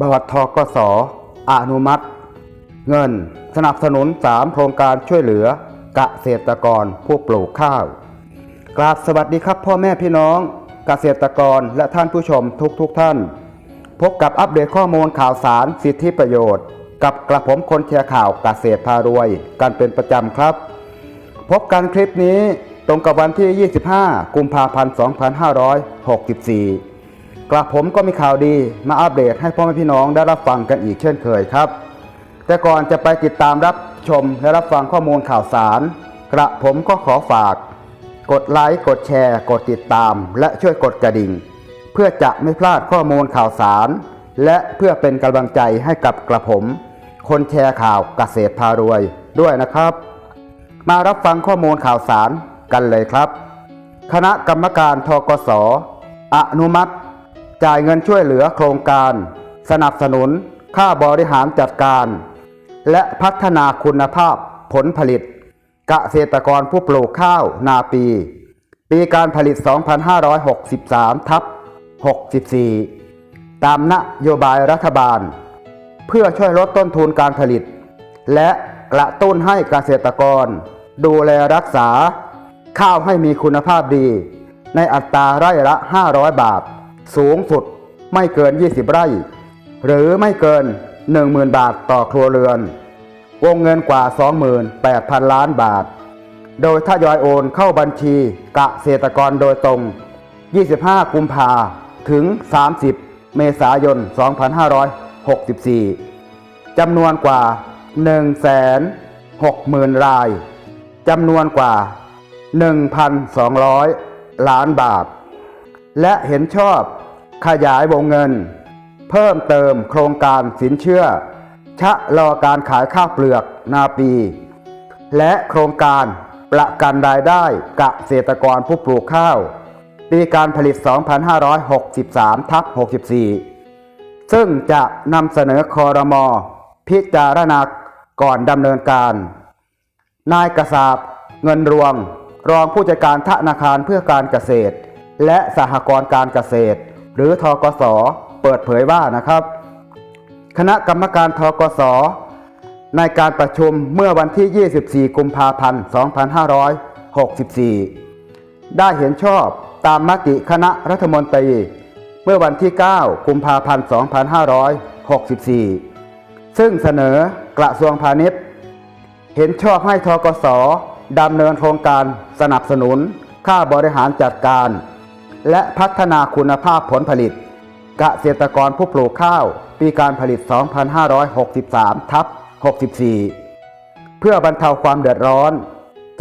บวทกสอนุมัติ เงินสนับสนุน 3 โครงการช่วยเหลือเกษตรกรผู้ปลูกข้าวกราบสวัสดีครับพ่อแม่พี่น้อง เกษตรกรและท่านผู้ชมทุกทกท่าน พบกับอัปเดตข้อมูลข่าวสารสิทธิประโยชน์ กับกระผมคนเชียร์ข่าวเกษตรพารวย กันเป็นประจำครับ พบกันคลิปนี้ตรงกับวันที่ 25 กุมภาพันธ์ 2564 กระผมก็มีข่าวดีมาอัปเดตให้พ่อแม่พี่น้องได้รับฟังกันอีกเช่นเคยครับ แต่ก่อนจะไปติดตามรับชมและรับฟังข้อมูลข่าวสาร กระผมก็ขอฝาก กดไลค์กดแชร์ กดติดตาม และช่วยกดกระดิ่ง เพื่อจะไม่พลาดข้อมูลข่าวสาร และเพื่อเป็นกำลังใจให้กับกระผม คนแชร์ข่าวเกษตรพารวยด้วยนะครับ มารับฟังข้อมูลข่าวสารกันเลยครับ คณะกรรมการทกสอนุมัติ จ่ายเงินช่วยเหลือโครงการ สนับสนุน ค่าบริหารจัดการ และพัฒนาคุณภาพผลผลิต เกษตรกรผู้ปลูกข้าวนาปี ปีการผลิต 2563 ทับ 64 ตามนโยบายรัฐบาล เพื่อช่วยลดต้นทุนการผลิต และกระตุ้นให้เกษตรกร ดูแลรักษา ข้าวให้มีคุณภาพดี ในอัตราไร่ละ 500 บาท สูงสุดไม่เกิน 20 ไร่ หรือไม่เกิน 10,000 บาทต่อครัวเรือน วงเงินกว่า 28,000 ล้านบาท โดยทยอยโอนเข้าบัญชีเกษตรกรโดยตรง 25 กุมภาถึง 30 เมษายน 2564 จำนวนกว่า 160,000 ราย จำนวนกว่า 1,200 ล้านบาท และเห็นชอบ ขยายวงเงิน เพิ่มเติมโครงการสินเชื่อ ชะลอการขายข้าวเปลือกนาปี และโครงการประกันรายได้กเกษตรกรผู้ปลูกข้าว ปีการผลิต 2563ทับ64 ซึ่งจะนำเสนอคอรมอพิจารณาก่อนดำเนินการ นายกษาบเงินรวง รองผู้จัดการธนาคารเพื่อการเกษตร และสหกรณ์การเกษตร หรือทกส เปิดเผยว่านะครับ คณะกรรมการทกส ในการประชุมเมื่อวันที่ 24 กุมภาพันธ์ 2564 ได้เห็นชอบตามมติคณะรัฐมนตรี เมื่อวันที่ 9 กุมภาพันธ์ 2564 ซึ่งเสนอกระทรวงพาณิชย์ เห็นชอบให้ทกสดำเนินโครงการสนับสนุน ค่าบริหารจัดการ และพัฒนาคุณภาพผลผลิต เกษตรกรผู้ปลูกข้าว ปีการผลิต 2563 ทับ 64 เพื่อบรรเทาความเดือดร้อน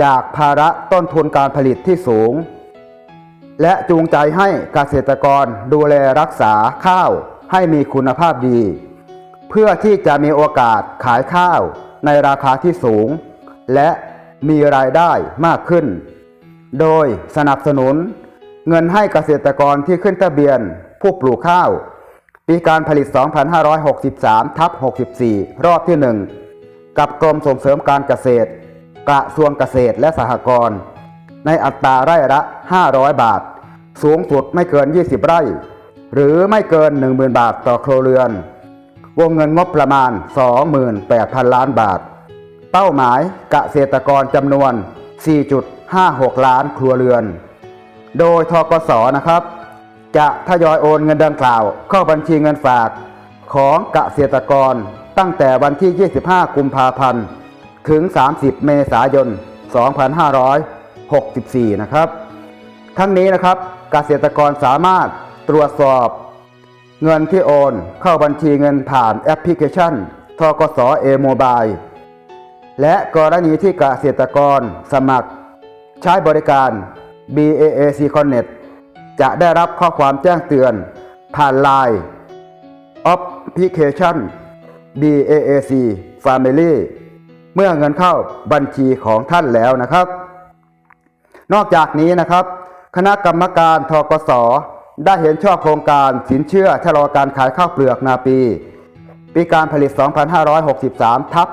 จากภาระต้นทุนการผลิตที่สูง และจูงใจให้เกษตรกรดูแลรักษาข้าวให้มีคุณภาพดี เพื่อที่จะมีโอกาสขายข้าวในราคาที่สูง และมีรายได้มากขึ้น โดยสนับสนุน เงินให้เกษตรกรที่ขึ้นทะเบียน ผู้ปลูกข้าว ปีการผลิต 2563 ทับ 64 รอบที่ 1 กับกรมส่งเสริมการเกษตร กระทรวงเกษตรและสหกรณ์ในอัตราไร่ละ 500 บาท สูงสุดไม่เกิน 20 ไร่ หรือไม่เกิน 10,000 บาทต่อครัวเรือน วงเงินงบประมาณ 28,000 ล้านบาท เป้าหมายเกษตรกรจำนวน 4.56 ล้านครัวเรือน โดยทกสนะครับ จะทยอยโอนเงินดังกล่าว เข้าบัญชีเงินฝากของเกษตรกรตั้งแต่วันที่ 25 กุมภาพันธ์ ถึง 30 เมษายน 2564 นะครับ ทั้งนี้นะครับเกษตรกรสามารถตรวจสอบเงินที่โอนเข้าบัญชีเงินผ่านแอปพลิเคชันทกสเอโมบายและกรณีที่เกษตรกรสมัคร ใช้บริการ BAAC Connect จะได้รับข้อความแจ้งเตือน ผ่าน Line Application BAAC Family เมื่อเงินเข้าบัญชีของท่านแล้วนะครับ นอกจากนี้นะครับ คณะกรรมการทกสได้เห็นชอบโครงการสินเชื่อชะลอการขายข้าวเปลือกนาปี ปีการผลิต 2563 ทับ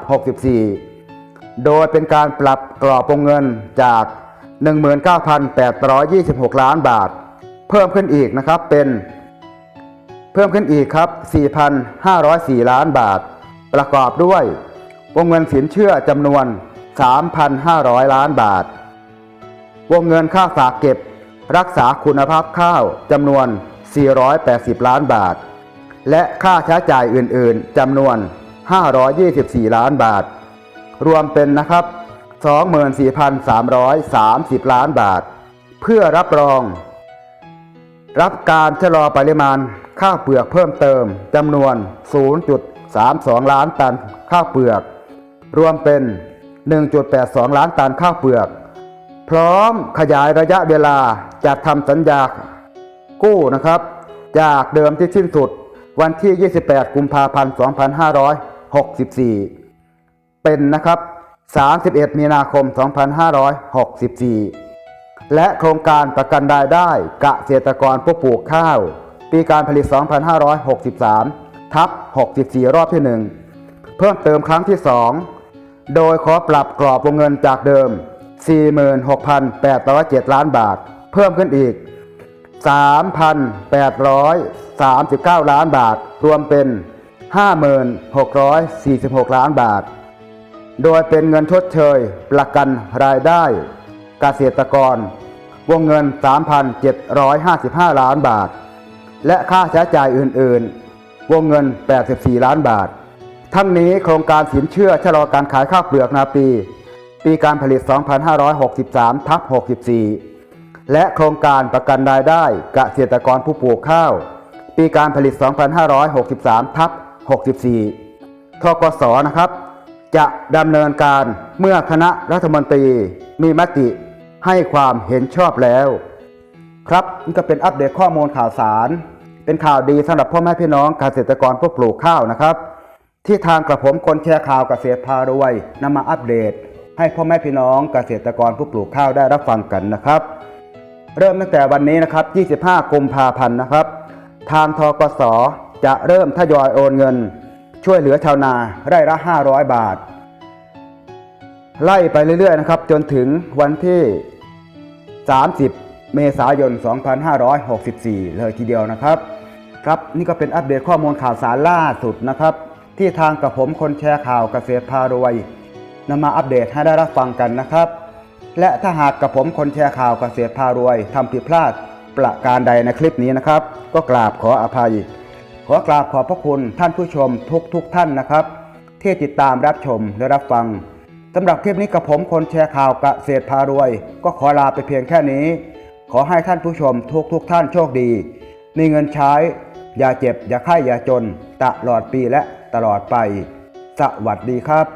64 โดยเป็นการปรับกรอบวงเงินจาก 19,826 ล้านบาท เพิ่มขึ้นอีกนะครับเป็นเพิ่มขึ้นอีกครับ 4,504 ล้านบาท ประกอบด้วย วงเงินสินเชื่อจำนวน 3,500 ล้านบาท วงเงินค่าฝากเก็บ รักษาคุณภาพข้าวจำนวน 480 ล้านบาท และค่าใช้จ่ายอื่นๆจำนวน 524 ล้านบาท รวมเป็นนะครับ 24,330 ล้านบาท เพื่อรับรอง รับการชะลอปริมาณข้าวเปลือกเพิ่มเติมจำนวน 0.32 ล้านตันข้าวเปลือก รวมเป็น 1.82 ล้านตันข้าวเปลือก พร้อมขยายระยะเวลาจัดทำสัญญากู้นะครับ จากเดิมที่สิ้นสุดวันที่ 28 กุมภาพันธ์ 2564 เป็นนะครับ 31 มีนาคม 2564 และโครงการประกันรายได้เกษตรกรผู้ปลูกข้าว ปีการผลิต 2563 ทับ 64 รอบที่ 1 เพิ่มเติมครั้งที่ 2 โดยขอปรับกรอบวงเงินจากเดิม 46,807 ล้านบาท เพิ่มขึ้นอีก 3,839 ล้านบาท รวมเป็น 56,46 ล้านบาท โดยเป็นเงินชดเชยประกันรายได้เกษตรกร วงเงิน 3,755 ล้านบาท และค่าใช้จ่ายอื่น ๆ วงเงิน 84 ล้านบาท ทั้งนี้โครงการสินเชื่อชะลอการขายข้าวเปลือกนาปี ปีการผลิต 2563ทับ64 และโครงการประกันรายได้เกษตรกรผู้ปลูกข้าว ปีการผลิต 2563ทับ64ทกสนะครับ จะดำเนินการเมื่อคณะรัฐมนตรีมีมติให้ความเห็นชอบแล้ว ครับนี่ก็เป็นอัปเดตข้อมูลข่าวสาร เป็นข่าวดีสำหรับพ่อแม่พี่น้องเกษตรกรผู้ปลูกข้าวนะครับ ที่ทางกระผมคนแชร์ข่าวเกษตรพารวยนำมาอัปเดต ให้พ่อแม่พี่น้องเกษตรกรผู้ปลูกข้าวได้รับฟังกันนะครับ เริ่มตั้งแต่วันนี้นะครับ 25 กุมภาพันธ์นะครับ ทางทกสจะเริ่มทยอยโอนเงิน ช่วยเหลือชาวนาไร่ละ 500 บาท ไล่ไปเรื่อยๆนะครับ จนถึงวันที่ 30 เมษายน 2564 เลยทีเดียวนะครับ ครับนี่ก็เป็นอัปเดตข้อมูลข่าวสารล่าสุดนะครับ ที่ทางกับผมคนแชร์ข่าวกเกษตรพารวยนำมาอัปเดตให้ได้รับฟังกันนะครับ และถ้าหากกับผมคนแชร์ข่าวกเกษตรพารวยทำผิดพลาดประการใดในคลิปนี้นะครับ ก็กราบขออภัย ขอกราบขอบพระคุณท่านผู้ชมทุกทุกๆท่านนะครับ ที่ติดตามรับชมและรับฟังสำหรับคลิปนี้กับผมคนแชร์ข่าวกเกษตรพารวย ก็ขอลาไปเพียงแค่นี้ ขอให้ท่านผู้ชมทุกทุกๆท่านโชคดี มีเงินใช้ อย่าเจ็บ อย่าไข้อย่าจน ตลอดปีและตลอดไป สวัสดีครับ